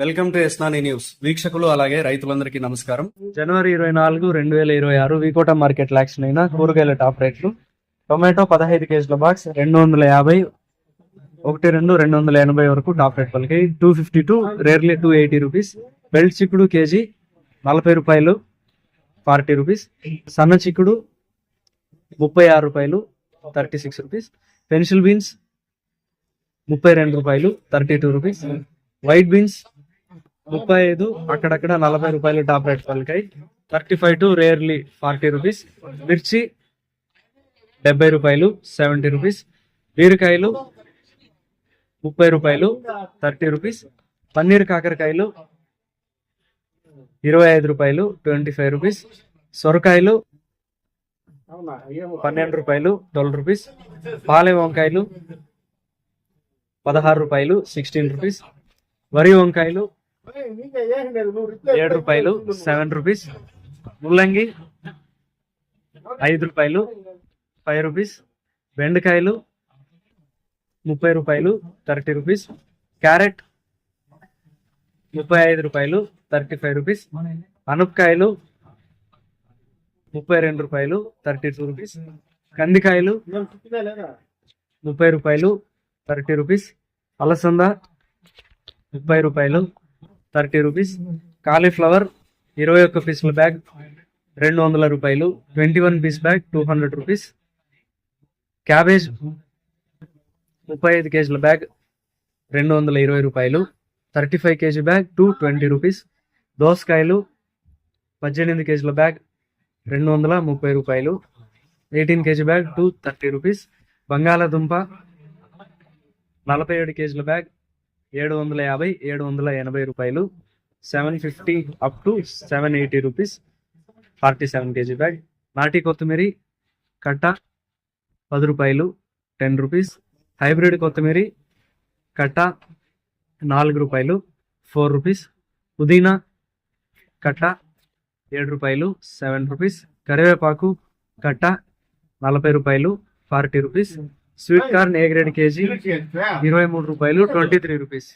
Welcome to ఎస్నాని news. వీక్షకులు అలాగే రైతులందరికీ నమస్కారం. జనవరి ఇరవై నాలుగు రెండు వేల ఇరవై ఆరు వికోట మార్కెట్ లాక్స్ అయిన కూరగాయల టాప్ రేట్లు. టొమాటో పదహైదు కేజీల బాక్స్ రెండు వందల యాభై ఒకటి రెండు రెండు వందల ఎనభై వరకు టాప్ రేట్ పలికి two fifty to rarely two eighty rupees. Belt చిక్కుడు కేజీ నలభై రూపాయలు ఫార్టీ రూపీస్. సన్న చిక్కుడు ముప్పై ఆరు రూపాయలు thirty six rupees. Pencil beans ముప్పై రెండు రూపాయలు thirty two rupees. White beans ముప్పై ఐదు అక్కడక్కడ నలభై రూపాయలు top rate పలికాయి. Thirty five to rarely forty rupees. మిర్చి డెబ్బై రూపాయలు సెవెంటీ రూపీస్. బీరకాయలు ముప్పై రూపాయలు థర్టీ రూపీస్. పన్నీర్ కాకరకాయలు ఇరవై ఐదు రూపాయలు ట్వంటీ ఫైవ్ రూపీస్. సొరకాయలు పన్నెండు రూపాయలు ట్వెల్వ్ రూపీస్. పాలె వంకాయలు పదహారు రూపాయలు సిక్స్టీన్ రూపీస్. వరి వంకాయలు ఏడు రూపాయలు సెవెన్ రూపీస్. ముల్లంగి ఐదు రూపాయలు ఫైవ్ రూపీస్. బెండకాయలు ముప్పై రూపాయలు థర్టీ రూపీస్. క్యారెట్ ముప్పై ఐదు రూపాయలు థర్టీ ఫైవ్ రూపీస్. అనపకాయలు ముప్పై రెండు రూపాయలు థర్టీ టూ రూపీస్. కందికాయలు ముప్పై రూపాయలు థర్టీ రూపీస్. అలసంద ముప్పై రూపాయలు థర్టీ రూపీస్. కాలీఫ్లవర్ ఇరవై ఒక్క పీసుల బ్యాగ్ రెండు వందల రూపాయలు. Twenty one piece bag two hundred rupees. Cabbage ముప్పై ఐదు కేజీల బ్యాగ్ రెండు వందల ఇరవై రూపాయలు. Thirty five kg bag two twenty rupees. దోసకాయలు పద్దెనిమిది కేజీల బ్యాగ్ రెండు వందల ముప్పై రూపాయలు. Eighteen kg bag two thirty rupees. బంగాళాదుంప నలభై ఏడు కేజీల బ్యాగ్ ఏడు వందల యాభై ఏడు వందల ఎనభై రూపాయలు. Seven fifty up to seven eighty rupees. Forty seven kg bag. నాటి కొత్తిమీర కట్ట పది రూపాయలు టెన్ రూపీస్. హైబ్రిడ్ కొత్తిమీర కట్ట నాలుగు రూపాయలు ఫోర్ రూపీస్. పుదీనా కట్ట ఏడు రూపాయలు సెవెన్ రూపీస్. కరివేపాకు కట్ట నలభై రూపాయలు forty rupees. Sweet corn A grade kg? ఇరవై మూడు రూపాయలు ట్వంటీ త్రీ రూపీస్.